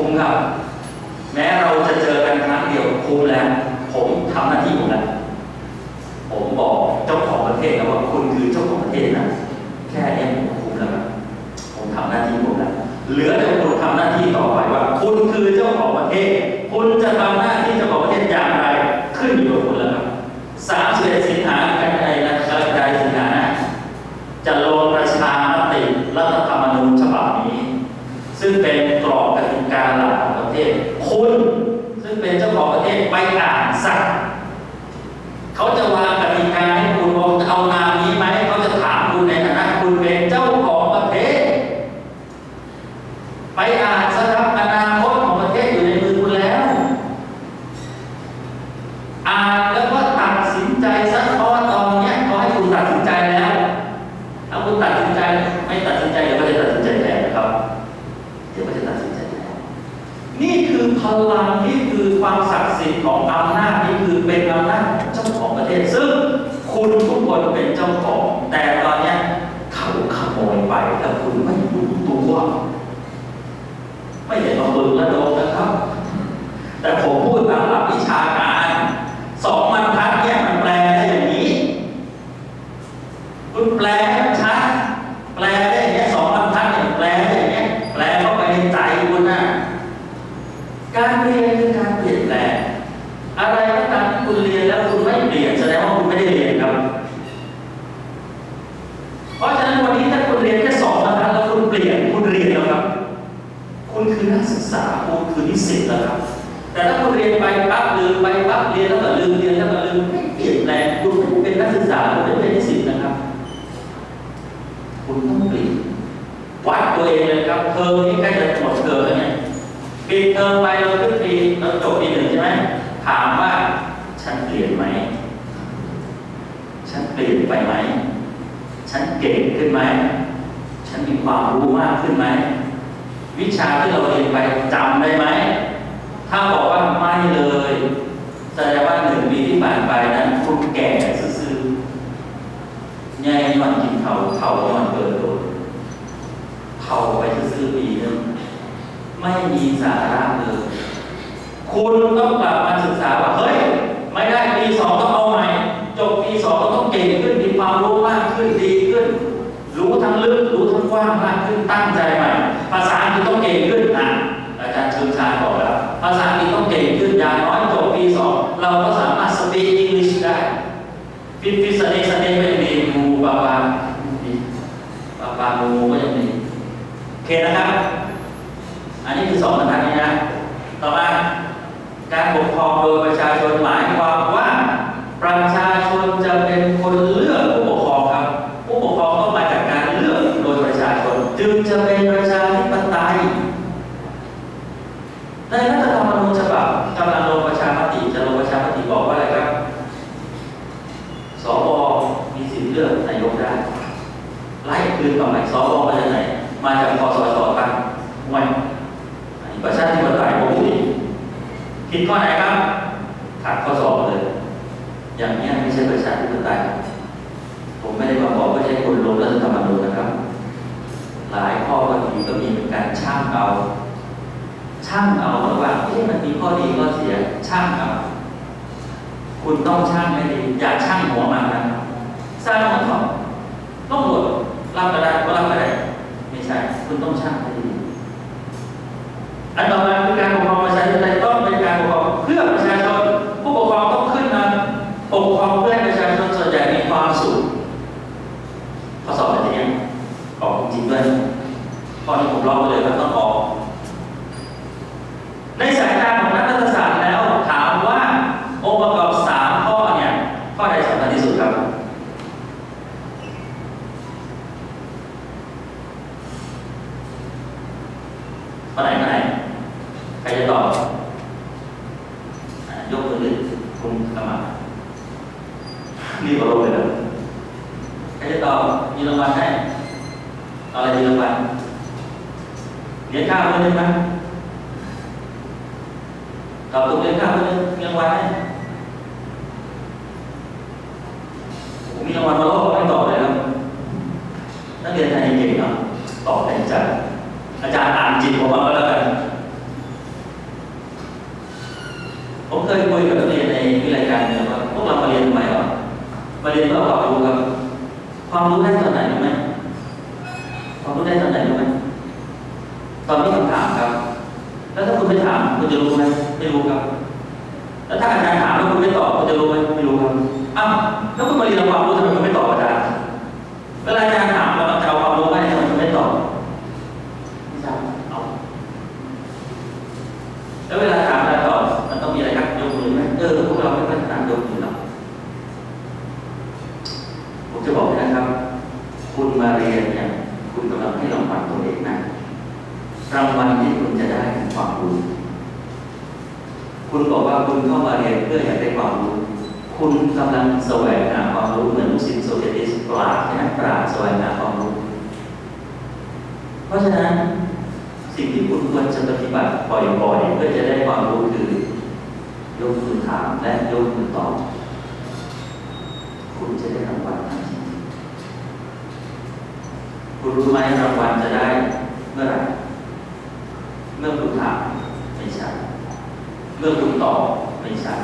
คุ้มครับ แม้เราจะเจอกันครั้งเดียวคุ้มแล้ว ผมทำหน้าที่ผมแล้วผมบอกเจ้าของประเทศนะว่าคุณคือเจ้าของประเทศนะแค่นี้ผมคุ้มแล้วผมทำหน้าที่ผมแล้วเหลือแต่คุณทำหน้าที่ต่อไปว่า คุณคือเจ้าของประเทศ คุณจะทำหน้าที่เจ้าของประเทศอย่างไร ขึ้นอยู่กับคุณแล้วครับสามสิบเอ็ดสิงหาคมในนะกรกฎาคมสิงหาหน้าจะลงประชามติรัฐธรรมนูญฉบับนี้ ซึ่งเป็นกรอบกติกาหลักของประเทศ คุณซึ่งเป็นเจ้าของประเทศไปอ่านสัก เขาจะวางกติกาให้คุณว่าจะเอานามนี้ไหมเขาจะถามคุณในฐานะคุณเป็นเจ้าของประเทศ ไปอ่านซะครับอนาคตของประเทศอยู่ในมือคุณแล้ว อ่านแล้วก็ตัดสินใจซะเพราะว่าตอนเนี้ยเขาให้คุณตัดสินใจแล้ว ถ้าคุณตัดสินใจไม่ตัดสินใจเดี๋ยวก็จะตัดสินใจแทนนะครับ เดี๋ยวก็จะตัดสินใจแทนนี่คือพลังนี่คือความศักดิ์สิทธิ์ ของอำนาจนี้คือเป็นอำนาจเจ้าของประเทศ ซึ่งคุณทุกคนเป็นเจ้าของ แต่ตอนนี้เขาขโมยไปแต่คุณไม่รู้ตัวไม่เห็นมาบึงและโดนนะครับ แต่ผมพูดตามหลักวิชาการสองบรรทัดเนี่ยมันแปลได้อย่างนี้ คุณแปลให้มันชัด แปลได้อย่างเงี้ยสองบรรทัดเนี่ยแปลได้อย่างเงี้ยแปลเข้าไปในใจคุณนะการเรียนคือการเปลี่ยนแปลงอะไรก็ตามที่คุณเรียนแล้วคุณไม่เปลี่ยนแสดงว่าคุณไม่ได้เรียนครับ เพราะฉะนั้นวันนี้ถ้าคุณเรียนแค่สองบรรทัดแล้วคุณ เปลี่ยนคุณเรียนแล้วครับ คุณคือนักศึกษาคุณคือนิสิตแล้วครับ แต่ถ้าคุณเรียนไปปั๊บลืมไปปั๊บเรียนแล้วก็ลืมเรียนแล้วก็ลืมไม่เปลี่ยนแปลงคุณเป็นนักศึกษาคุณไม่เป็นนิสิตนะครับ คุณต้องเปลี่ยนวัดตัวเองเลยครับเทอมนี้ใกล้จะหมดเทอมแล้วเนี่ยปิดเทอมไปเราขึ้นปีเราจบปีหนึ่งใช่ไหมถามว่าฉันเปลี่ยนไหม ฉันเปลี่ยนไปไหม ฉันเก่งขึ้นไหม ความรู้มากขึ้นไหม วิชาที่เราเรียนไปจำได้ไหม ถ้าบอกว่าไม่เลย แสดงว่าหนึ่งปีที่ผ่านไปนั้นคุณแก่ซื่อๆแย่ย้อนกินเขาเท่ายอนเกินโดนเท่าไปซื่อปีนึงไม่มีสาระเลย คุณต้องกลับมาศึกษาว่า เฮ้ย ไม่ได้ปีสองต้องเอาใหม่ จบปีสองต้องเก่งขึ้น มีความรู้มากขึ้นดีขึ้น รู้ทั้งลึก รู้ทั้งก ว้างมากขึ้นตั้งใจใหม่ ภาษาอังกฤษต้องเก่งขึ้นนะอาจารย์เชิงชาบอกแล้วภาษาอังกฤษต้องเก่งขึ้นอย่างน้อยจบปีสองเราก็สามารถ speak English ได้ฟิฟิสเนสเนก็ยังมีมูบาบาบาบามูก็ยังมีโอเคนะครับ อันนี้คือสองบรรทัดนี้นะ ต่อมาการปกครองโดยประชาชนหมายความว่า ประชาชนจะเป็นคนเลือกผู้ปกครองครับ ผู้ปกครองต้องมาจากการเลือกโดยประชาชน จึงจะเป็นประชาธิปไตย ในรัฐธรรมนูญฉบับกำลังลงประชามติจะลงประชามติบอกว่าอะไรครับ สวมีสิทธิ์เลือกนายกได้ ไล่คืนต่อไปสวมาจากไหน มาจากคอสชตั้งไว้อันนี้ประชาธิปไตยผมพูดอีกผิดข้อไหนครับขัดข้อสอบเลย อย่างนี้ไม่ใช่ประชาธิปไตย ผมไม่ได้มาบอกว่าใช่คนลงรัฐธรรมนูญนะครับ หลายข้อบางทีก็มีเป็นการช่างเอาช่างเอาระหว่างที่มันมีข้อดีข้อเสียช่างเอาคุณต้องช่างให้ดีอย่าช่างหัวมันนะสร้างมันเขาต้องหลดรับก็ได้ก็รับก็ได้ไม่ใช่ คุณต้องช่างให้ดีอันต่อมาคือการปกครองประชาธิปไตยต้องเป็นการปกครองเพื่อประชาชน ผู้ปกครองต้องขึ้นมาปกครองเพื่อให้ประชาชนส่วนใหญ่มีความสุขข้อสอบแบบนี้ออกจริงด้วยข้อนี้ผมลองไปเลยว่าต้องออก ในสายตาของนักรัฐศาสตร์แล้วถามว่าองค์ประกอบสามข้อเนี่ยข้อใดสำคัญ ที่สุดครับข้อไหนข้อไหนใครจะตอบยกมือเลยคุณกรรมานี่ก็ลงเลยนะใครจะตอบมีรางวัลให้เอาอะไรมีรางวัลเลี้ยงข้าวคนหนึ่งไหมตอบถูกเลี้ยงข้าวคนหนึ่งมีรางวัลให้ มีกางวัลมาลอกไม่ตอบเลยครันักเรียนไทยเก่งครับตอบในใจอาจารย์อ่านจิตผมมาก็แล้วกัน ผมเคยคุยกับนักเรียนในวิทยาการเนี่ยว่าพวกเรามาเรียนทำไมวะมาเรียนเพื่อความรู้ครับ ความรู้ได้ตอนไหนรู้ไหมความรู้ได้ตอนไหนรู้ไหมตอนที่คำถามครับ แล้วถ้าคุณไม่ถามคุณจะรู้ไหมไม่รู้ครับ แล้วถ้าอาจารย์ถามแล้วคุณไม่ตอบคุณจะรู้ไหมไม่รู้ครับ อ้าวแล้วคุณมาเรียนความรู้ทำไมคุณไม่ตอบอาจารย์เวลาอาจารย์ถามเราจะเอาความรู้ไหมทำไมคุณไม่ตอบไม่ทราบเอาแล้วเวลาถามอาจารย์ตอบมันต้องมีอะไรครับยกมือไหมเออพวกเราไม่ค่อยถนัดยกมือหรอกผมจะบอกให้นะครับ คุณมาเรียนเนี่ยคุณกำลังให้รางวัลตัวเองนะรางวัลที่คุณจะได้คือความรู้คุณบอกว่าคุณเข้ามาเรียนเพื่ออยากได้ความรู้ คุณกำลังแสวงหาความรู้เหมือนลูกศิษย์โซเกติสปราชญ์นะปราชญ์แสวงหาความรู้ เพราะฉะนั้นสิ่งที่คุณควรจะปฏิบัติบ่อยๆเพื่อจะได้ความรู้คือยกมือถามและยกมือตอบ คุณจะได้รางวัลทันทีคุณรู้ไหมรางวัลจะได้เมื่อไหร่เมื่อคุณถามไม่ใช่เมื่อคุณตอบไม่ใช่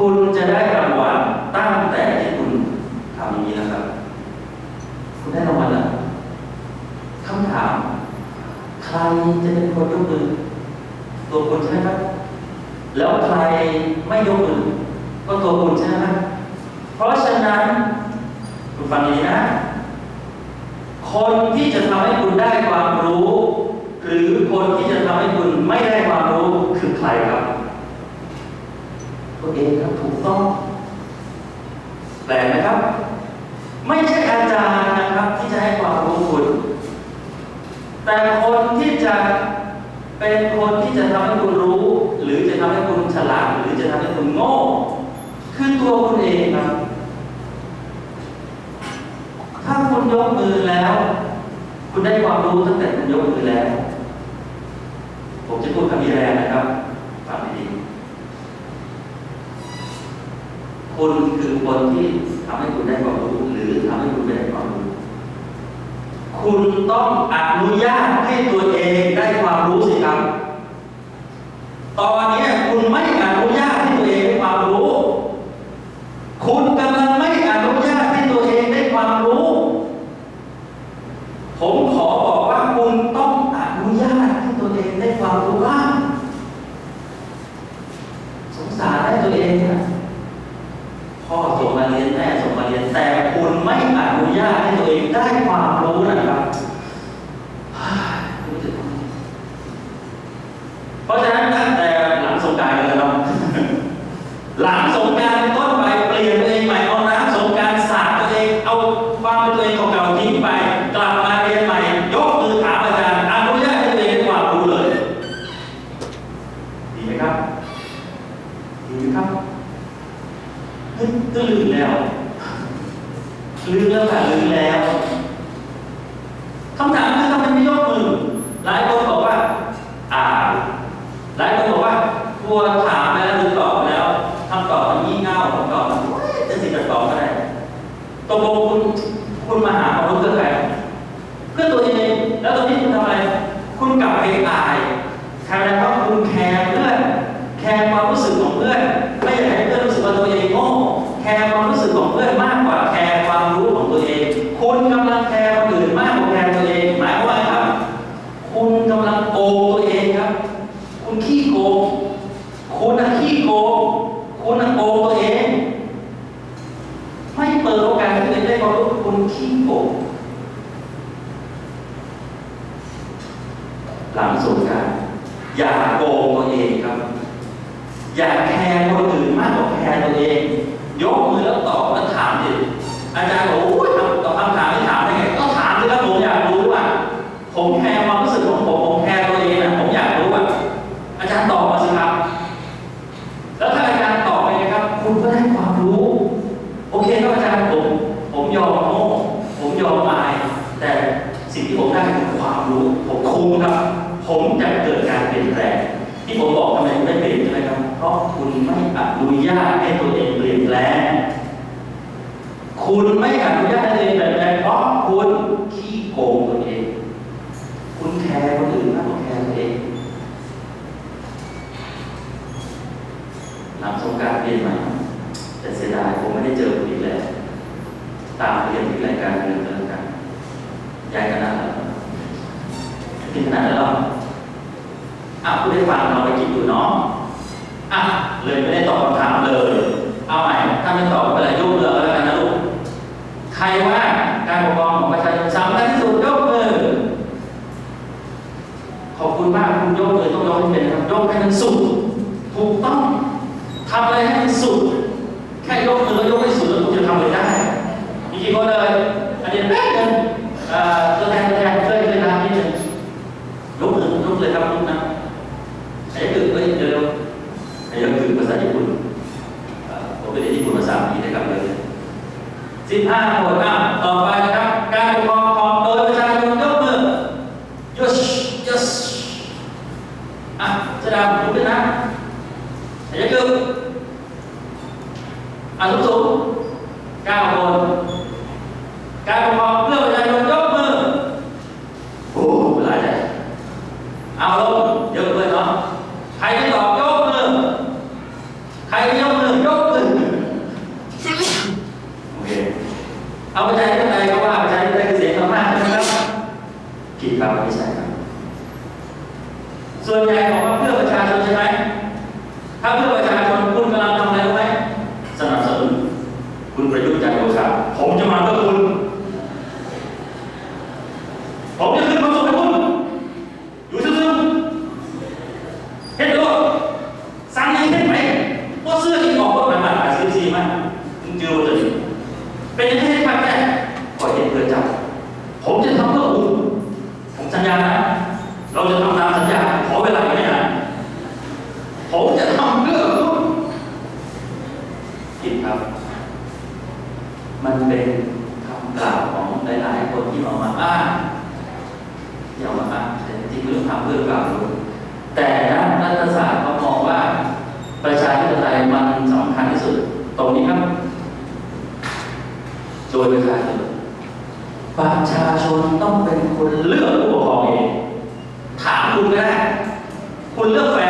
คุณจะได้รางวัลตั้งแต่ที่คุณทำอย่างนี้นะครับ คุณได้รางวัลแล้วคำถาม ใครจะเป็นคนยกมือตัวคุณใช่ไหมครับ แล้วใครไม่ยกมือก็ตัวคุณใช่ไหมเพราะฉะนั้นคุณฟังดีนะ คนที่จะทำให้คุณได้ความรู้ หรือคนที่จะทำให้คุณไม่ได้ความรู้คือใครครับ ตัวเองครับถูกต้องแปลกไหมครับ ไม่ใช่อาจารย์นะครับที่จะให้ความรู้คุณ แต่คนที่จะเป็นคนที่จะทำให้คุณรู้ หรือจะทำให้คุณฉลาดหรือจะทำให้คุณโง่คือตัวคุณเองครับ ถ้าคุณยกมือแล้ว คุณได้ความรู้ตั้งแต่คุณยกมือแล้ว ผมจะพูดคำนี้แรงนะครับฟังดีๆ คุณคือคนที่ทำให้คุณได้ความรู้หรือทำให้คุณไม่ได้ความรู้ คุณต้องอนุญาตให้ตัวเองได้ความรู้สิครับ ตอนนี้คุณไม่อนุญาตให้ตัวเองได้ความรู้ คุณกำลังไม่อนุญาตให้ตัวเองได้ความรู้ ผมขอบอกว่าคุณต้องอนุญาตให้ตัวเองได้ความรู้บ้าง สงสารให้ตัวเองนะพ่อส่งมาเรียนแม่ส่งมาเรียนแต่คุณไม่อนุญาตให้ตัวเองได้ความรู้นะครับฮ่าไม่รู้จะทำไงเพราะฉะนั้นตั้งแต่หลังสงกรารเลยนะครับ หลังสงการเป็นต้นไปเปลี่ยนตัวเองใหม่เอาน้ำสงการสาดตัวเองเอาความเป็นตัวเองเก่าๆทิ้งไป กลับมาเรียนใหม่ ยกมือถามอาจารย์อนุญาตให้ตัวเองได้ความรู้เลย ดีไหมครับ ดีไหมครับเฮ้ยก็ลืมแล้วลืมแล้วค่ะลืมแล้วคำถาม ไปอายใครนะว่าคุณแคร์เพื่อน แคร์ความรู้สึกของเพื่อน ไม่อยากให้เพื่อนรู้สึกว่าตัวเองโง่แคร์ความรู้สึกของเพื่อนมากกว่าแคร์ความรู้ของตัวเอง คุณกำลังแคร์คนอื่นมากกว่าแคร์ตัวเองหมายว่าไงครับ คุณกำลังโกงตัวเองครับ คุณขี้โกงคุณน่ะขี้โกงคุณน่ะโกงตัวเอง ไม่เปิดโอกาสให้ตัวเองได้ความรู้คุณขี้โกง หลังสงกรารอย่าโกงตัวเองครับ อย่าแคร์คนอื่นมากกว่าแคร์ตัวเอง ยกมือแล้วตอบแล้วถามดิอาจารย์กโอ้ยทำตอบคำถามไม่ถามได้ไงก็ถามสิครับผมอยากรู้อะผมแคร์ความรู้สึกของผมผมแคร์ตัวเองอะผมอยากรู้อะอาจารย์ตอบมาสิครับ แล้วถ้าอาจารย์ตอบไปนะครับ คุณก็ได้ความรู้ โอเคครับอาจารย์ผมผมยอมโง่ผมยอมอาย แต่สิ่งที่ผมได้คือความรู้ ผมคุ้มครับ ผมจะเกิดการเปลี่ยนแปลงที่ผมบอกทำไมไม่เปลี่ยนใช่ไหมครับ เพราะคุณไม่อนุญาตให้ตัวเองเปลี่ยนแปลง คุณไม่อนุญาตให้ตัวเองเปลี่ยนแปลงเพราะคุณขี้โกงตัวเอง คุณแคร์คนอื่นมากกว่าแคร์ตัวเอง หลังสงกรารเรียนใหม่แต่เสียดายผมไม่ได้เจอคุณอีกแล้ว ตามเรียนที่รายการเรียนเจอกันย้ายกันแล้วเหรอที่ขนาดนั้นหรอ อะคุณได้ฟังเราไปคิดดูเนาะอะ เลยไม่ได้ตอบคำถามเลย เอาใหม่ถ้าไม่ตอบก็เป็นไรยกเลิกแล้วกันนะลูกใครว่าการปกครองของประชาชนสำคัญที่สุดยกมือขอบคุณมากคุณยกเลยต้องยกให้เป็นนะครับยกให้มันสุดถูกต้องทำอะไรให้มันสุดแค่ยกมือแล้วยกให้สุดแล้วคุณจะทำอะไรได้มีกี่คนเลยอันนี้แป๊บนึงเอ่อตัวแทนตัวแทนช่วยช่วยทำนิดนึงยกมือยกเลยครับยกนะไอ้คือเฮ้ยเดี๋ยวไอ้ก็คือภาษาญี่ปุ่นเอ่อผมไปเรียนญี่ปุ่นภาษาอังกฤษนะครับเลยสิบห้าคนอะต่อไปนะครับ การปกครองของโดยประชาชนยกมือ yes yes อะจะดำลุกขึ้นนะไอ้ก็คืออะ สูงสูงเก้าคนการปกครองเพื่อประชาชนยกมือโอ้หลายใจเอาลงเยอะเลยเนาะใครไม่ตอบยกมือใครไม่ยกมือยกมือโอเคเอาประชาธิปไตยก็ว่าประชาธิปไตยคือเสียงข้างมากใช่ไหมครับผิดครับไม่ใช่ครับส่วนใหญ่บอกว่าเพื่อประชาชนใช่ไหมถ้าเพื่อประชาชนคุณกำลังทำอะไรรู้ไหม สนับสนุนคุณประยุทธ์จันทร์โอชาผมจะมาเพื่อคุณ ผมจะขึ้นมาส่งให้คุณ อยู่ซื่อๆเห็นด้วยสั่งยังเห็นไหมว่าเสื้อที่ออกก็มันมาขายซีซีมั้ยมึงเจอว่าจะดีเป็นยังไงให้ไปแค่ขอเห็นเพื่อจับผมจะทำเพื่อคุณ ผมสัญญานะ เราจะทำตามสัญญา ขอเวลาอีกไม่นานผมจะทำเพื่อคุณผิดครับ มันเป็นคำกล่าวของหลายๆคนที่เอามาอ้างที่เอามาอ้างแต่จริงๆเรื่องทำเพื่อกล่าวรู้แต่นักรัฐศาสตร์เขามองว่า ประชาธิปไตยมันสำคัญที่สุด ตรงนี้ครับ โด ยประชาชนประชาชนต้องเป็นคนเลือกผู้ปกครองเอง ถามคุณก็ได้ คุณเลือกแฟน